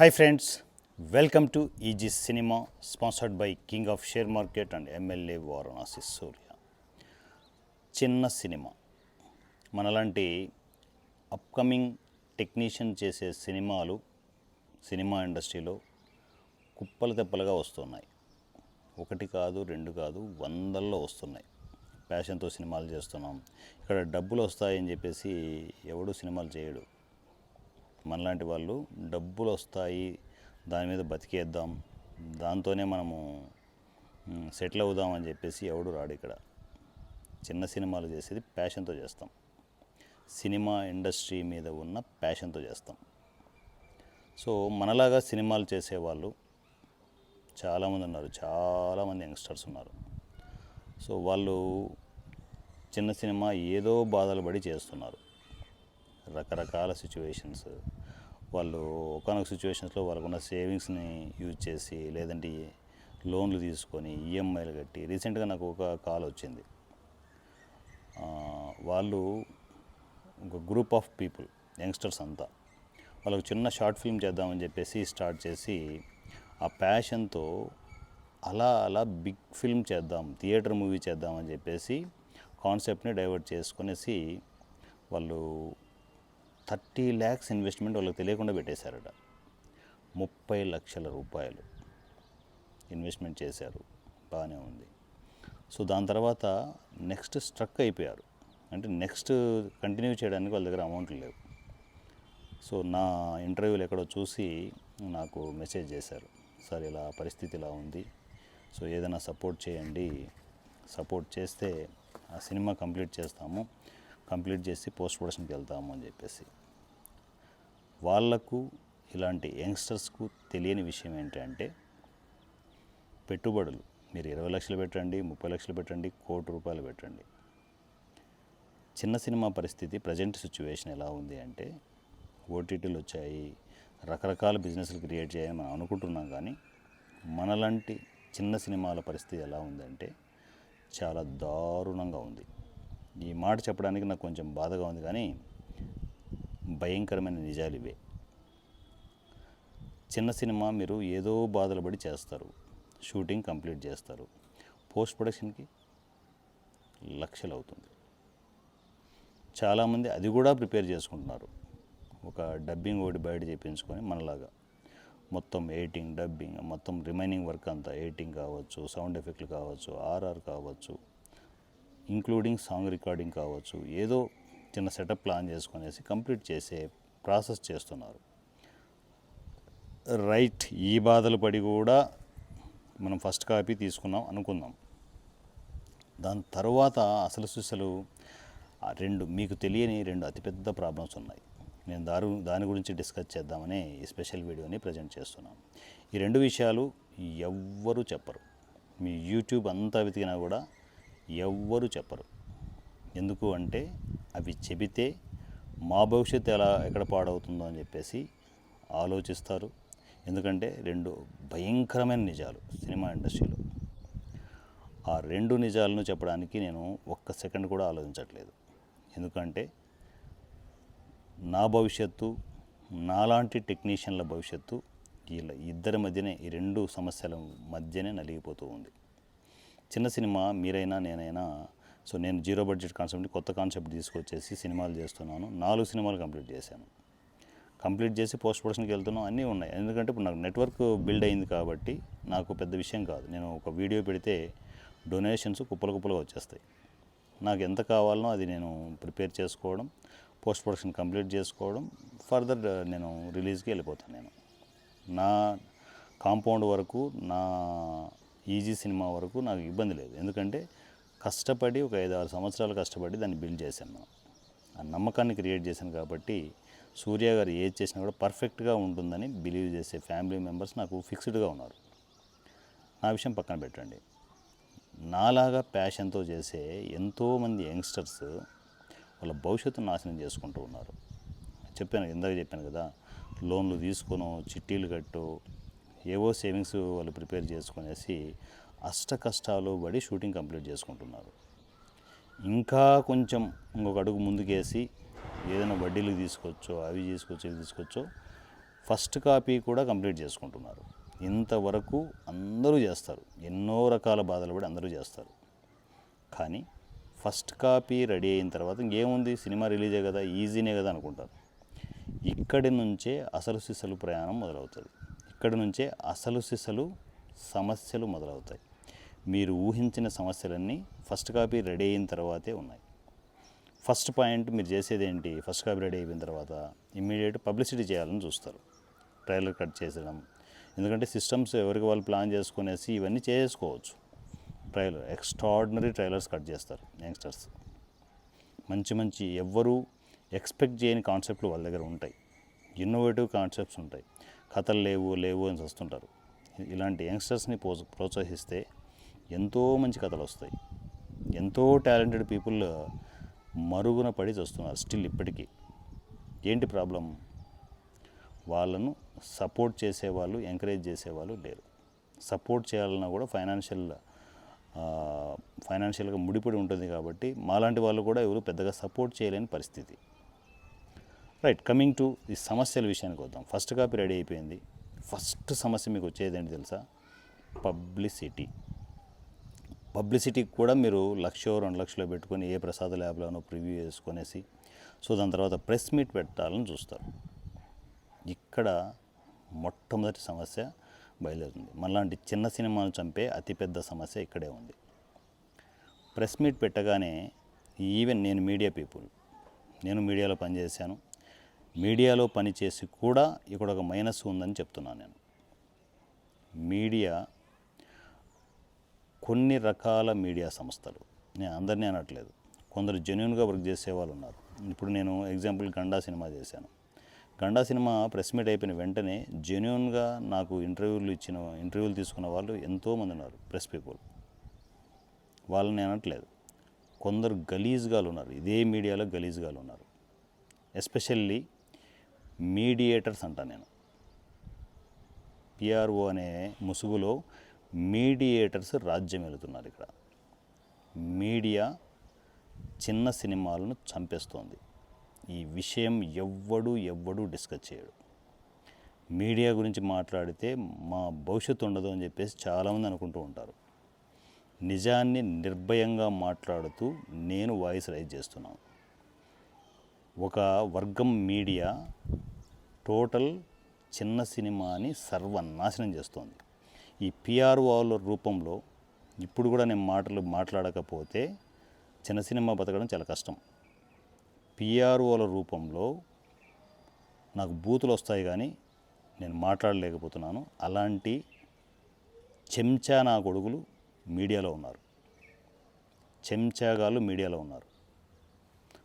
Hi friends welcome to easy cinema sponsored by king of share market and MLA Varanasi Surya చిన్న cinema. మనలాంటి upcoming technician చేసే సినిమాలు cinema ఇండస్ట్రీలో కుప్పలు తెప్పలుగా వస్తున్నాయి. ఒకటి కాదు రెండు కాదు వందల్లో వస్తున్నాయి. ప్యాషన్తో సినిమాలు చేస్తున్నాం. ఇక్కడ డబ్బులు వస్తాయని చెప్పేసి ఎవడు సినిమాలు చేయడు. మనలాంటి వాళ్ళు డబ్బులు వస్తాయి దాని మీద బతికేద్దాం దాంతోనే మనము సెటిల్ అవుదాం అని చెప్పేసి ఎవడు రాడు ఇక్కడ. చిన్న సినిమాలు చేసేది ప్యాషన్తో చేస్తాం. సినిమా ఇండస్ట్రీ మీద ఉన్న ప్యాషన్తో చేస్తాం. సో మనలాగా సినిమాలు చేసేవాళ్ళు చాలామంది ఉన్నారు. చాలామంది యంగ్స్టర్స్ ఉన్నారు. సో వాళ్ళు చిన్న సినిమా ఏదో బాధలు పడి చేస్తున్నారు. రకరకాల సిచ్యువేషన్స్ వాళ్ళు ఒకనొక సిచ్యువేషన్స్లో వాళ్ళకున్న సేవింగ్స్ని యూజ్ చేసి లేదంటే లోన్లు తీసుకొని ఈఎంఐలు కట్టి రీసెంట్గా నాకు ఒక కాల్ వచ్చింది. వాళ్ళు ఒక గ్రూప్ ఆఫ్ పీపుల్ యంగ్స్టర్స్ అంతా వాళ్ళకు చిన్న షార్ట్ ఫిల్మ్ చేద్దామని చెప్పేసి స్టార్ట్ చేసి ఆ ప్యాషన్తో అలా అలా బిగ్ ఫిల్మ్ చేద్దాం థియేటర్ మూవీ చేద్దామని చెప్పేసి కాన్సెప్ట్ని డైవర్ట్ చేసుకునేసి వాళ్ళు థర్టీ ల్యాక్స్ ఇన్వెస్ట్మెంట్ వాళ్ళకి తెలియకుండా పెట్టేశారట. ముప్పై లక్షల రూపాయలు ఇన్వెస్ట్మెంట్ చేశారు. బాగానే ఉంది. సో దాని తర్వాత నెక్స్ట్ స్ట్రక్ అయిపోయారు. అంటే నెక్స్ట్ కంటిన్యూ చేయడానికి వాళ్ళ దగ్గర అమౌంట్లు లేవు. సో నా ఇంటర్వ్యూలు ఎక్కడో చూసి నాకు మెసేజ్ చేశారు. సార్ ఇలా పరిస్థితి ఇలా ఉంది. సో ఏదైనా సపోర్ట్ చేయండి. సపోర్ట్ చేస్తే ఆ సినిమా కంప్లీట్ చేస్తాము. కంప్లీట్ చేసి పోస్ట్ ప్రొడక్షన్కి వెళ్తాము అని చెప్పేసి. వాళ్ళకు ఇలాంటి యంగ్స్టర్స్కు తెలియని విషయం ఏంటంటే పెట్టుబడులు. మీరు ఇరవై లక్షలు పెట్టండి ముప్పై లక్షలు పెట్టండి కోటి రూపాయలు పెట్టండి. చిన్న సినిమా పరిస్థితి ప్రజెంట్ సిచ్యువేషన్ ఎలా ఉంది అంటే ఓటీటీలు వచ్చాయి రకరకాల బిజినెస్లు క్రియేట్ చేయాలని మనం అనుకుంటున్నాం కానీ మనలాంటి చిన్న సినిమాల పరిస్థితి ఎలా ఉందంటే చాలా దారుణంగా ఉంది. ఈ మాట చెప్పడానికి నాకు కొంచెం బాధగా ఉంది కానీ భయంకరమైన నిజాలు ఇవే. చిన్న సినిమా మీరు ఏదో బాధలు పడి చేస్తారు. షూటింగ్ కంప్లీట్ చేస్తారు. పోస్ట్ ప్రొడక్షన్కి లక్షలు అవుతుంది చాలామంది అది కూడా ప్రిపేర్ చేసుకుంటున్నారు. ఒక డబ్బింగ్ ఒకటి బయట చేయించుకొని మనలాగా. మొత్తం ఎయిటింగ్ డబ్బింగ్ మొత్తం రిమైనింగ్ వర్క్ అంతా ఎయిటింగ్ కావచ్చు సౌండ్ ఎఫెక్ట్లు కావచ్చు ఆర్ఆర్ కావచ్చు ఇంక్లూడింగ్ సాంగ్ రికార్డింగ్ కావచ్చు ఏదో చిన్న సెటప్ ప్లాన్ చేసుకునేసి కంప్లీట్ చేసే ప్రాసెస్ చేస్తున్నారు. రైట్ ఈ బాధలు పడి కూడా మనం ఫస్ట్ కాపీ తీసుకున్నాం అనుకుందాం. దాని తర్వాత అసలు సుసలు రెండు మీకు తెలియని రెండు అతిపెద్ద ప్రాబ్లమ్స్ ఉన్నాయి. నేను దారు దాని గురించి డిస్కస్ చేద్దామని ఈ స్పెషల్ వీడియోని ప్రజెంట్ చేస్తున్నాను ఈ రెండు విషయాలు ఎవ్వరూ చెప్పరు. మీ యూట్యూబ్ అంతా వెతికినా కూడా ఎవ్వరూ చెప్పరు. ఎందుకు అంటే అవి చెబితే మా భవిష్యత్తు ఎలా ఎక్కడ పాడవుతుందో అని చెప్పేసి ఆలోచిస్తారు. ఎందుకంటే రెండు భయంకరమైన నిజాలు సినిమా ఇండస్ట్రీలో. ఆ రెండు నిజాలను చెప్పడానికి నేను ఒక్క సెకండ్ కూడా ఆలోచించట్లేదు. ఎందుకంటే నా భవిష్యత్తు నాలాంటి టెక్నీషియన్ల భవిష్యత్తు వీళ్ళ ఇద్దరి మధ్యనే ఈ రెండు సమస్యల మధ్యనే నలిగిపోతూ ఉంది. చిన్న సినిమా మీరైనా నేనైనా సో నేను జీరో బడ్జెట్ కాన్సెప్ట్ని కొత్త కాన్సెప్ట్ తీసుకొచ్చేసి సినిమాలు చేస్తున్నాను. నాలుగు సినిమాలు కంప్లీట్ చేశాను. కంప్లీట్ చేసి పోస్ట్ ప్రొడక్షన్కి వెళ్తున్నాం. అన్నీ ఉన్నాయి. ఎందుకంటే ఇప్పుడు నాకు నెట్వర్క్ బిల్డ్ అయింది కాబట్టి నాకు పెద్ద విషయం కాదు. నేను ఒక వీడియో పెడితే డొనేషన్స్ కుప్పలు కుప్పలుగా వచ్చేస్తాయి. నాకు ఎంత కావాలనో అది నేను ప్రిపేర్ చేసుకోవడం పోస్ట్ ప్రొడక్షన్ కంప్లీట్ చేసుకోవడం ఫర్దర్ నేను రిలీజ్కి వెళ్ళిపోతాను నేను. నా కాంపౌండ్ వరకు నా ఈజీ సినిమా వరకు నాకు ఇబ్బంది లేదు. ఎందుకంటే కష్టపడి ఒక ఐదు ఆరు సంవత్సరాలు కష్టపడి దాన్ని బిల్డ్ చేశాను మనం. ఆ నమ్మకాన్ని క్రియేట్ చేశాను కాబట్టి సూర్య గారు ఏది చేసినా కూడా పర్ఫెక్ట్గా ఉంటుందని బిలీవ్ చేసే ఫ్యామిలీ మెంబర్స్ నాకు ఫిక్స్డ్గా ఉన్నారు. నా విషయం పక్కన పెట్టండి. నాలాగా ప్యాషన్తో చేసే ఎంతోమంది యంగ్స్టర్స్ వాళ్ళ భవిష్యత్తు నాశనం చేసుకుంటూ ఉన్నారు. చెప్పాను ఇందాక చెప్పాను కదా లోన్లు తీసుకొను చిట్టీలు కట్టు ఏవో సేవింగ్స్ వాళ్ళు ప్రిపేర్ చేసుకునేసి అష్ట కష్టాలు పడి షూటింగ్ కంప్లీట్ చేసుకుంటున్నారు. ఇంకా కొంచెం ఇంకొక అడుగు ముందుకేసి ఏదైనా వడ్డీలు తీసుకోవచ్చో అవి తీసుకొచ్చో ఇవి తీసుకోవచ్చో ఫస్ట్ కాపీ కూడా కంప్లీట్ చేసుకుంటున్నారు. ఇంతవరకు అందరూ చేస్తారు. ఎన్నో రకాల బాధలు పడి అందరూ చేస్తారు. కానీ ఫస్ట్ కాపీ రెడీ అయిన తర్వాత ఇంకేముంది? సినిమా రిలీజే కదా ఈజీనే కదా అనుకుంటారు. ఇక్కడి నుంచే అసలు సిసలు ప్రయాణం మొదలవుతుంది. ఇక్కడి నుంచే అసలు సిసలు సమస్యలు మొదలవుతాయి. మీరు ఊహించిన సమస్యలన్నీ ఫస్ట్ కాపీ రెడీ అయిన తర్వాతే ఉన్నాయి. ఫస్ట్ పాయింట్ మీరు చేసేది ఏంటి? ఫస్ట్ కాపీ రెడీ అయిపోయిన తర్వాత ఇమ్మీడియట్ పబ్లిసిటీ చేయాలని చూస్తారు. ట్రైలర్ కట్ చేసడం ఎందుకంటే సిస్టమ్స్ ఎవరికి వాళ్ళు ప్లాన్ చేసుకునేసి ఇవన్నీ చేసుకోవచ్చు. ట్రైలర్ ఎక్స్ట్రాడినరీ ట్రైలర్స్ కట్ చేస్తారు యంగ్స్టర్స్ మంచి మంచి ఎవ్వరూ ఎక్స్పెక్ట్ చేయని కాన్సెప్ట్లు వాళ్ళ దగ్గర ఉంటాయి. ఇన్నోవేటివ్ కాన్సెప్ట్స్ ఉంటాయి. కథలు లేవు లేవు అని వస్తుంటారు. ఇలాంటి యంగ్స్టర్స్ని ప్రో ప్రోత్సహిస్తే ఎంతో మంచి కథలు వస్తాయి. ఎంతో టాలెంటెడ్ పీపుల్ మరుగున పడి చేస్తున్నారు స్టిల్ ఇప్పటికీ. ఏంటి ప్రాబ్లం? వాళ్ళను సపోర్ట్ చేసేవాళ్ళు ఎంకరేజ్ చేసేవాళ్ళు లేరు. సపోర్ట్ చేయాలన్నా కూడా ఫైనాన్షియల్ ఫైనాన్షియల్గా ముడిపడి ఉంటుంది కాబట్టి మాలాంటి వాళ్ళు కూడా ఎవరు పెద్దగా సపోర్ట్ చేయలేని పరిస్థితి. రైట్ కమింగ్ టు ఈ సమస్యల విషయానికి వద్దాం. ఫస్ట్ కాపీ రెడీ అయిపోయింది. ఫస్ట్ సమస్య మీకు వచ్చేది ఏంటి తెలుసా? పబ్లిసిటీ. పబ్లిసిటీకి కూడా మీరు లక్ష రెండు లక్షలు పెట్టుకొని ఏ ప్రసాద ల్యాబ్లోనో ప్రివ్యూ చేసుకొనేసి సో దాని తర్వాత ప్రెస్ మీట్ పెట్టాలని చూస్తారు. ఇక్కడ మొట్టమొదటి సమస్య బయలుదేరుతుంది. మనలాంటి చిన్న సినిమాను చంపే అతిపెద్ద సమస్య ఇక్కడే ఉంది. ప్రెస్ మీట్ పెట్టగానే ఈవెన్ నేను మీడియా పీపుల్ నేను మీడియాలో పనిచేశాను. మీడియాలో పనిచేసి కూడా ఇక్కడ ఒక మైనస్ ఉందని చెప్తున్నాను నేను. మీడియా కొన్ని రకాల మీడియా సంస్థలు. నేను అందరినీ అనట్లేదు. కొందరు జెన్యున్గా వర్క్ చేసే వాళ్ళు ఉన్నారు. ఇప్పుడు నేను ఎగ్జాంపుల్ గండా సినిమా చేశాను. గండా సినిమా ప్రెస్ మీట్ అయిపోయిన వెంటనే జెన్యున్గా నాకు ఇంటర్వ్యూలు ఇచ్చిన ఇంటర్వ్యూలు తీసుకున్న వాళ్ళు ఎంతోమంది ఉన్నారు ప్రెస్ పీపుల్. వాళ్ళని అనట్లేదు. కొందరు గలీజ్గాలు ఉన్నారు. ఇదే మీడియాలో గలీజ్గాలు ఉన్నారు. ఎస్పెషల్లీ మీడియేటర్స్ అంటాను నేను. పిఆర్ఓ అనే ముసుగులో మీడియేటర్స్ రాజ్యం వెళుతున్నారు ఇక్కడ. మీడియా చిన్న సినిమాలను చంపేస్తోంది. ఈ విషయం ఎవ్వడు ఎవ్వడు డిస్కస్ చేయడు. మీడియా గురించి మాట్లాడితే మా భవిష్యత్తు ఉండదు అని చెప్పేసి చాలామంది అనుకుంటూ ఉంటారు. నిజాన్ని నిర్భయంగా మాట్లాడుతూ నేను వాయిస్ రైజ్ చేస్తున్నాను. ఒక వర్గం మీడియా టోటల్ చిన్న సినిమాని సర్వనాశనం చేస్తోంది. ఈ పిఆర్ఓల రూపంలో ఇప్పుడు కూడా నేను మాటలు మాట్లాడకపోతే చిన్న సినిమా బతకడం చాలా కష్టం. పిఆర్ఓల రూపంలో నాకు బూతులు వస్తాయి కానీ నేను మాట్లాడలేకపోతున్నాను. అలాంటి చెంచా నా కొడుకులు మీడియాలో ఉన్నారు. చెంచాగాళ్ళు మీడియాలో ఉన్నారు.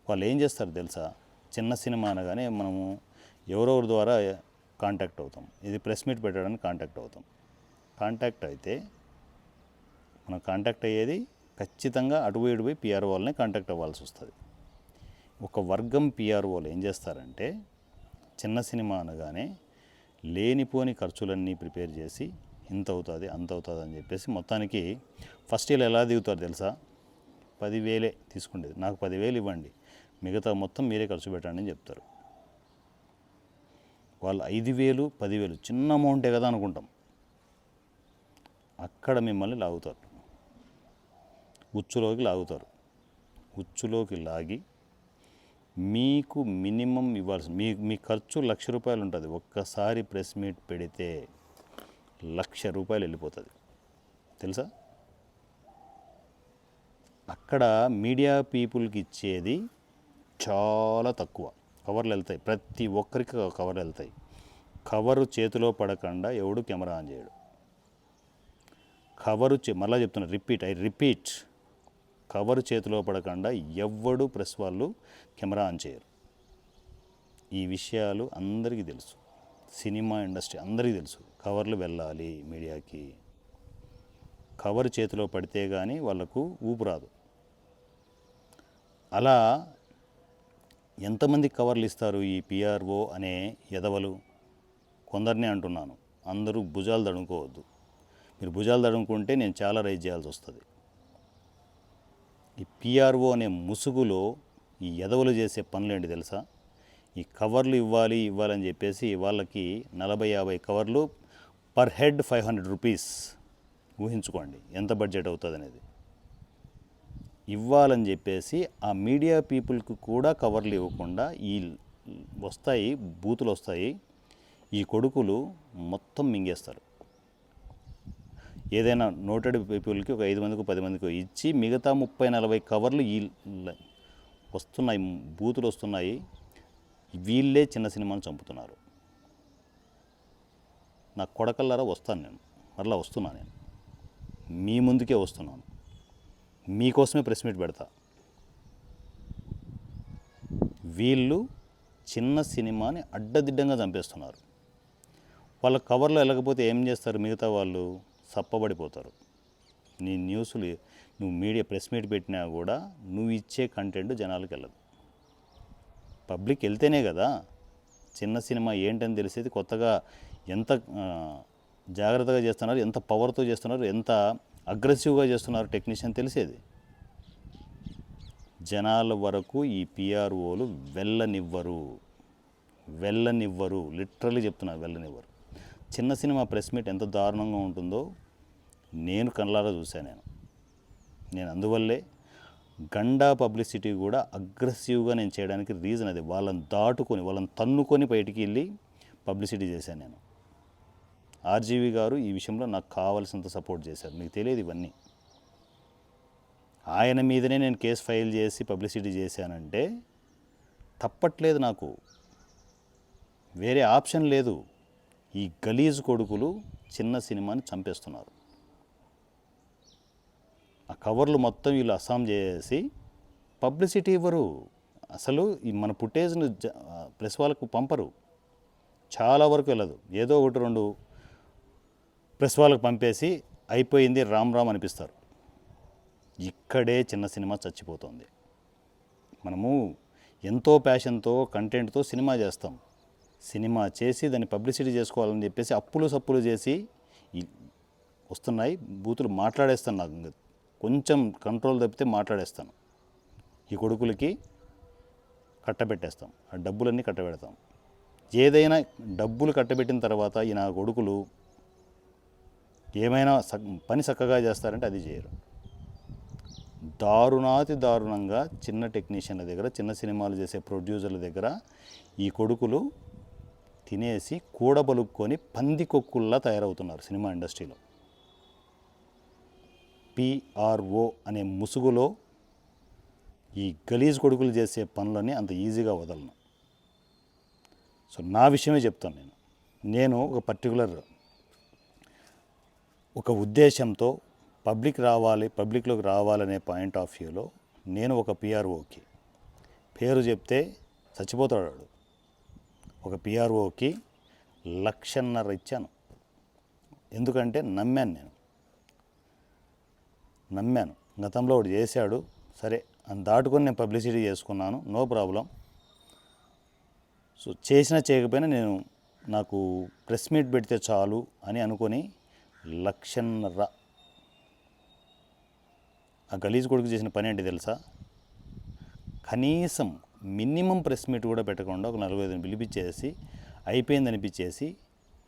వాళ్ళు ఏం చేస్తారు తెలుసా? చిన్న సినిమా అనగానే మనము ఎవరెవరి ద్వారా కాంటాక్ట్ అవుతాం. ఇది ప్రెస్ మీట్ పెట్టడానికి కాంటాక్ట్ అవుతాం. కాంటాక్ట్ అయితే మనం కాంటాక్ట్ అయ్యేది ఖచ్చితంగా అటుపోయి ఇటుపోయి పిఆర్ వాళ్ళనే కాంటాక్ట్ అవ్వాల్సి వస్తుంది. ఒక వర్గం పిఆర్ఓలు ఏం చేస్తారంటే చిన్న సినిమా అనగానే లేనిపోని ఖర్చులన్నీ ప్రిపేర్ చేసి ఇంత అవుతుంది అంత అవుతుంది అని చెప్పేసి మొత్తానికి ఫస్ట్ ఇయర్ ఎలా దిగుతారు తెలుసా? పదివేలే తీసుకుండేది. నాకు పదివేలు ఇవ్వండి మిగతా మొత్తం మీరే ఖర్చు పెట్టండి అని చెప్తారు. వాళ్ళు ఐదు వేలు పదివేలు చిన్న అమౌంటే కదా అనుకుంటాం. అక్కడ మిమ్మల్ని లాగుతారు. ఉచ్చులోకి లాగుతారు. ఉచ్చులోకి లాగి మీకు మినిమం ఇవ్వాల్సి మీ మీ ఖర్చు లక్ష రూపాయలు ఉంటుంది. ఒక్కసారి ప్రెస్ మీట్ పెడితే లక్ష రూపాయలు వెళ్ళిపోతుంది. తెలుసా? అక్కడ మీడియా పీపుల్కి ఇచ్చేది చాలా తక్కువ. కవర్లు వెళ్తాయి. ప్రతి ఒక్కరికి కవర్లు వెళ్తాయి. కవరు చేతిలో పడకుండా ఎవడు కెమెరా ఆన్ చేయడు. కవరు చే మళ్ళీ చెప్తున్నా రిపీట్ ఐ రిపీట్ కవరు చేతిలో పడకుండా ఎవ్వడు ప్రెస్ వాళ్ళు కెమెరా ఆన్ చేయరు. ఈ విషయాలు అందరికీ తెలుసు. సినిమా ఇండస్ట్రీ అందరికీ తెలుసు. కవర్లు వెళ్ళాలి మీడియాకి. కవర్ చేతిలో పడితే కానీ వాళ్ళకు ఊపు రాదు. అలా ఎంతమంది కవర్లు ఇస్తారు ఈ పిఆర్ఓ అనే ఎదవలు కొందరినే అంటున్నాను. అందరూ భుజాలు దడుకోవద్దు మీరు భుజాలు తడుముకుంటే నేను చాలా రైజ్ చేయాల్సి వస్తుంది. ఈ పిఆర్ఓ అనే ముసుగులో ఈ ఎదవలు చేసే పనులేంటి తెలుసా? ఈ కవర్లు ఇవ్వాలి ఇవ్వాలని చెప్పేసి వాళ్ళకి నలభై యాభై కవర్లు per head five hundred rupees ఊహించుకోండి ఎంత బడ్జెట్ అవుతుంది అనేది. ఇవ్వాలని చెప్పేసి ఆ మీడియా పీపుల్కి కూడా కవర్లు ఇవ్వకుండా ఈ వస్తాయి బూతులు వస్తాయి ఈ కొడుకులు మొత్తం మింగేస్తారు. ఏదైనా నోటెడ్ పీపుల్కి ఒక ఐదు మందికి పది మందికి ఇచ్చి మిగతా ముప్పై నలభై కవర్లు ఈ వస్తున్నాయి బూతులు వస్తున్నాయి. వీళ్ళే చిన్న సినిమాను చంపుతున్నారు. నా కొడకల్లారా వస్తాను నేను. మరలా వస్తున్నా నేను. మీ ముందుకే వస్తున్నాను. మీకోసమే ప్రెస్ మీట్ పెడతా. వీళ్ళు చిన్న సినిమాని అడ్డదిడ్డంగా చంపేస్తున్నారు. వాళ్ళ కవర్లో వెళ్ళకపోతే ఏం చేస్తారు మిగతా వాళ్ళు? చప్పబడిపోతారు. నీ న్యూస్లు నువ్వు మీడియా ప్రెస్ మీట్ పెట్టినా కూడా నువ్వు ఇచ్చే కంటెంట్ జనాలకు వెళ్ళదు. పబ్లిక్ వెళ్తేనే కదా చిన్న సినిమా ఏంటని తెలిసేది కొత్తగా ఎంత జాగ్రత్తగా చేస్తున్నారు ఎంత పవర్తో చేస్తున్నారు ఎంత అగ్రెసివ్గా చేస్తున్నారు టెక్నీషియన్ తెలిసేది. జనాల వరకు ఈ పిఆర్ఓలు వెళ్ళనివ్వరు. వెళ్ళనివ్వరు. లిటరల్లీ చెప్తున్నారు వెళ్ళనివ్వరు. చిన్న సినిమా ప్రెస్ మీట్ ఎంత దారుణంగా ఉంటుందో నేను కళ్ళారా చూశాను నేను. నేను అందువల్లే గండా పబ్లిసిటీ కూడా అగ్రెసివ్గా నేను చేయడానికి రీజన్ అది. వాళ్ళని దాటుకొని వాళ్ళని తన్నుకొని బయటికి వెళ్ళి పబ్లిసిటీ చేశాను నేను. ఆర్జీవి గారు ఈ విషయంలో నాకు కావాల్సినంత సపోర్ట్ చేశారు. మీకు తెలియదు ఇవన్నీ. ఆయన మీదనే నేను కేసు ఫైల్ చేసి పబ్లిసిటీ చేశానంటే తప్పట్లేదు నాకు. వేరే ఆప్షన్ లేదు. ఈ గలీజ్ కొడుకులు చిన్న సినిమాని చంపేస్తున్నారు. ఆ కవర్లు మొత్తం వీళ్ళు అస్సాం చేసి పబ్లిసిటీ ఇవ్వరు. అసలు ఈ మన ఫుటేజ్ను ప్రెస్ వాళ్ళకు పంపరు. చాలా వరకు వెళ్ళదు. ఏదో ఒకటి రెండు ప్రెస్ వాళ్ళకు పంపేసి అయిపోయింది రామ్ రామ్ అనిపిస్తారు. ఇక్కడే చిన్న సినిమా చచ్చిపోతుంది. మనము ఎంతో ప్యాషన్తో కంటెంట్తో సినిమా చేస్తాం. సినిమా చేసి దాన్ని పబ్లిసిటీ చేసుకోవాలని చెప్పేసి అప్పులు సప్పులు చేసి వస్తున్నాయి. బూతులు మాట్లాడేస్తాను నాకు కొంచెం కంట్రోల్ తప్పితే మాట్లాడేస్తాను. ఈ కొడుకులకి కట్టబెట్టేస్తాం. ఆ డబ్బులన్నీ కట్టబెడతాం. ఏదైనా డబ్బులు కట్టబెట్టిన తర్వాత ఈ నా కొడుకులు ఏమైనా సక్- పని చక్కగా చేస్తారంటే అది చేయరు. దారుణాతి దారుణంగా చిన్న టెక్నీషియన్ల దగ్గర చిన్న సినిమాలు చేసే ప్రొడ్యూసర్ల దగ్గర ఈ కొడుకులు తినేసి కూడబలుక్కొని పందికొక్కుల్లా తయారవుతున్నారు సినిమా ఇండస్ట్రీలో. పిఆర్ఓ అనే ముసుగులో ఈ గలీజ్ కొడుకులు చేసే పనులని అంత ఈజీగా వదలను. సో నా విషయమే చెప్తాను నేను. నేను ఒక పర్టికులర్ ఒక ఉద్దేశంతో పబ్లిక్ రావాలి పబ్లిక్లోకి రావాలనే పాయింట్ ఆఫ్ వ్యూలో నేను ఒక పిఆర్ఓకి పేరు చెప్తే చచ్చిపోతాడు వాడు. ఒక పిఆర్ఓకి లక్షన్నర ఇచ్చాను. ఎందుకంటే నమ్మాను నేను. నమ్మాను. గతంలో ఒకటి చేశాడు. సరే అని దాటుకొని నేను పబ్లిసిటీ చేసుకున్నాను. No problem. సో చేసినా చేయకపోయినా నేను నాకు ప్రెస్ మీట్ పెడితే చాలు అని అనుకొని లక్షన్నర ఆ గలీజ్ కొడుకు చేసిన పని ఏంటి తెలుసా? కనీసం మినిమం ప్రెస్ మీట్ కూడా పెట్టకుండా ఒక నలుగురు ఐదుని పిలిపించేసి అయిపోయింది అనిపించేసి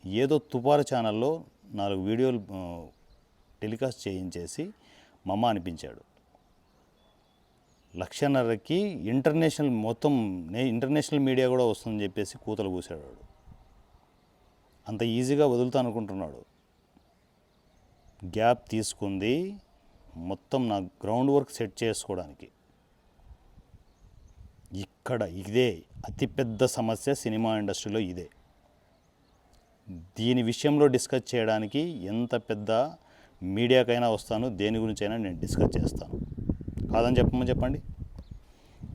ఏదో తుపార ఛానల్లో నాలుగు వీడియోలు టెలికాస్ట్ చేయించేసి మమ్మ అనిపించాడు. లక్షన్నరకి ఇంటర్నేషనల్ మొత్తం నే ఇంటర్నేషనల్ మీడియా కూడా వస్తుందని చెప్పేసి కూతలు కూసాడు అంత ఈజీగా వదులుతా అనుకుంటున్నాడు. గ్యాప్ తీసుకుంది మొత్తం నా గ్రౌండ్ వర్క్ సెట్ చేసుకోవడానికి. ఇక్కడ ఇదే అతిపెద్ద సమస్య సినిమా ఇండస్ట్రీలో ఇదే. దీని విషయంలో డిస్కస్ చేయడానికి ఎంత పెద్ద మీడియాకైనా వస్తాను దేని గురించి అయినా నేను డిస్కస్ చేస్తాను. కాదని చెప్పమని చెప్పండి?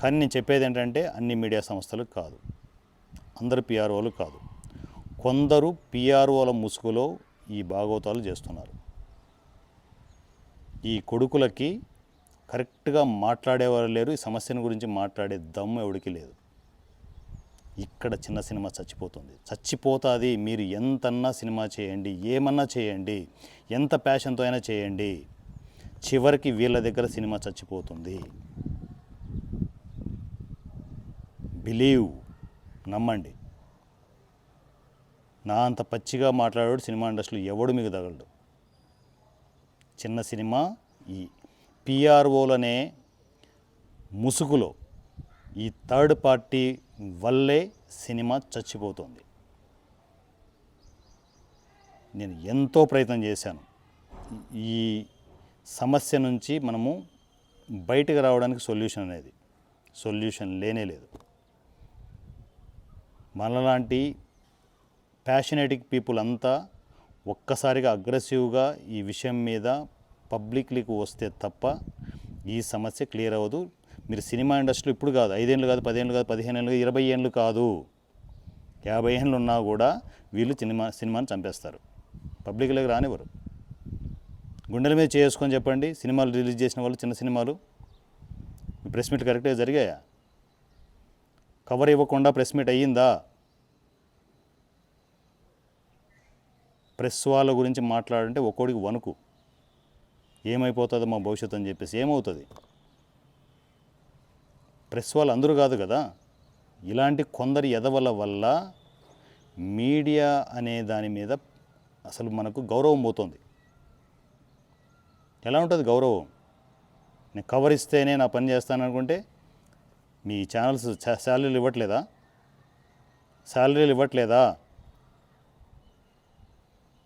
కానీ నేను చెప్పేది ఏంటంటే అన్ని మీడియా సంస్థలకు కాదు. అందరు పిఆర్ఓలు కాదు. కొందరు పిఆర్ఓల ముసుగులో ఈ భాగవతాలు చేస్తున్నారు. ఈ కొడుకులకి కరెక్ట్గా మాట్లాడేవారు లేరు ఈ సమస్యను గురించి మాట్లాడే దమ్ము ఎవడికి లేదు. ఇక్కడ చిన్న సినిమా చచ్చిపోతుంది. చచ్చిపోతుంది మీరు ఎంతన్నా సినిమా చేయండి ఏమన్నా చేయండి ఎంత ప్యాషన్తో అయినా చేయండి చివరికి వీళ్ళ దగ్గర సినిమా చచ్చిపోతుంది. బిలీవ్ నమ్మండి. నా అంత పచ్చిగా మాట్లాడాడు సినిమా ఇండస్ట్రీలో ఎవడు మీకు తగలడు చిన్న సినిమా ఈ పిఆర్ఓలనే ముసుగులో ఈ థర్డ్ పార్టీ వల్లే సినిమా చచ్చిపోతుంది. నేను ఎంతో ప్రయత్నం చేశాను. ఈ సమస్య నుంచి మనము బయటకు రావడానికి సొల్యూషన్ అనేది సొల్యూషన్ లేనే లేదు. మనలాంటి ప్యాషనేటిక్ పీపుల్ అంతా ఒక్కసారిగా అగ్రెసివ్గా ఈ విషయం మీద పబ్లిక్లీకి వస్తే తప్ప ఈ సమస్య క్లియర్ అవ్వదు. మీరు సినిమా ఇండస్ట్రీలో ఇప్పుడు కాదు ఐదేళ్ళు కాదు పదిహేను కాదు పదిహేను ఏళ్ళు ఇరవై ఏళ్ళు కాదు. యాభై ఏళ్ళు ఉన్నా కూడా వీళ్ళు సినిమా సినిమాని చంపేస్తారు. పబ్లిక్లోకి రానివ్వరు. గుండెల మీద చేసుకొని చెప్పండి సినిమాలు రిలీజ్ చేసిన వాళ్ళు చిన్న సినిమాలు. ప్రెస్ మీట్ కరెక్ట్గా జరిగాయా? కవర్ ఇవ్వకుండా ప్రెస్ మీట్ అయ్యిందా? ప్రెస్ వాళ్ళ గురించి మాట్లాడంటే ఒక్కోడికి వణుకు. ఏమైపోతుందో మా భవిష్యత్తు అని చెప్పేసి ఏమవుతుంది? ప్రెస్ వాళ్ళు అందరూ కాదు కదా. ఇలాంటి కొందరి ఎదవల వల్ల మీడియా అనే దాని మీద అసలు మనకు గౌరవం పోతుంది. ఎలా ఉంటుంది గౌరవం? నేను కవర్ ఇస్తేనే నా పని చేస్తాను అనుకుంటే మీ ఛానల్స్ శాలరీలు ఇవ్వట్లేదా? శాలరీలు ఇవ్వట్లేదా?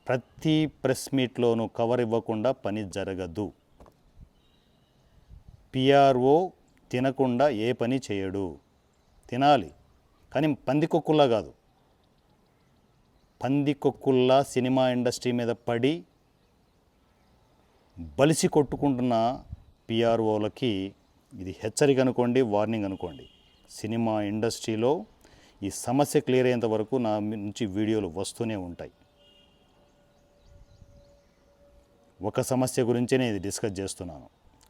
ప్రతి ప్రెస్ మీట్లోనూ కవర్ ఇవ్వకుండా పని జరగదు. పిఆర్ఓ తినకుండా ఏ పని చేయడు. తినాలి కానీ పందికొక్కుల్లా కాదు. పందికొక్కుల్లా సినిమా ఇండస్ట్రీ మీద పడి బలిసి కొట్టుకుంటున్న పిఆర్ఓలకి ఇది హెచ్చరిక అనుకోండి వార్నింగ్ అనుకోండి. సినిమా ఇండస్ట్రీలో ఈ సమస్య క్లియర్ అయ్యేంత వరకు నా నుంచి వీడియోలు వస్తూనే ఉంటాయి. ఒక సమస్య గురించే నేను ఇది డిస్కస్ చేస్తున్నాను.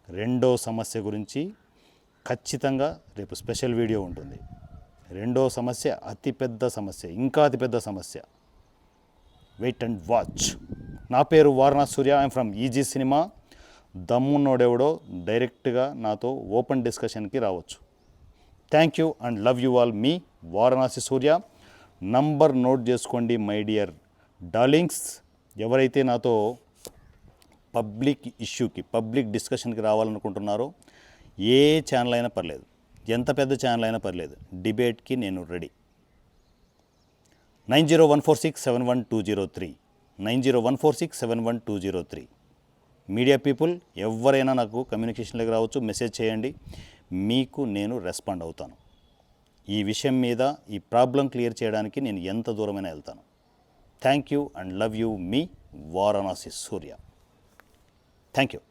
రెండో సమస్య గురించి ఖచ్చితంగా రేపు స్పెషల్ వీడియో ఉంటుంది. రెండో సమస్య అతిపెద్ద సమస్య ఇంకా అతిపెద్ద సమస్య. వెయిట్ అండ్ వాచ్ నా పేరు Varanasi Surya I'm from easy cinema దమ్మున్నోడెవడో డైరెక్ట్గా నాతో ఓపెన్ డిస్కషన్కి రావచ్చు. Thank you and love you all me Varanasi Surya. Number note చేసుకోండి మై డియర్ డార్లింగ్స్. ఎవరైతే నాతో పబ్లిక్ ఇష్యూకి పబ్లిక్ డిస్కషన్కి రావాలనుకుంటున్నారో ఏ ఛానల్ అయినా పర్లేదు. ఎంత పెద్ద ఛానల్ అయినా పర్లేదు. డిబేట్కి నేను ready. Nine zero one four six seven one two zero three. Nine zero one four six seven one two zero three. Media people ఎవరైనా నాకు కమ్యూనికేషన్లోకి రావచ్చు మెసేజ్ చేయండి. మీకు నేను రెస్పాండ్ అవుతాను. ఈ విషయం మీద ఈ ప్రాబ్లం క్లియర్ చేయడానికి నేను ఎంత దూరమైనా వెళ్తాను. Thank you and love you me Varanasi Surya. Thank you.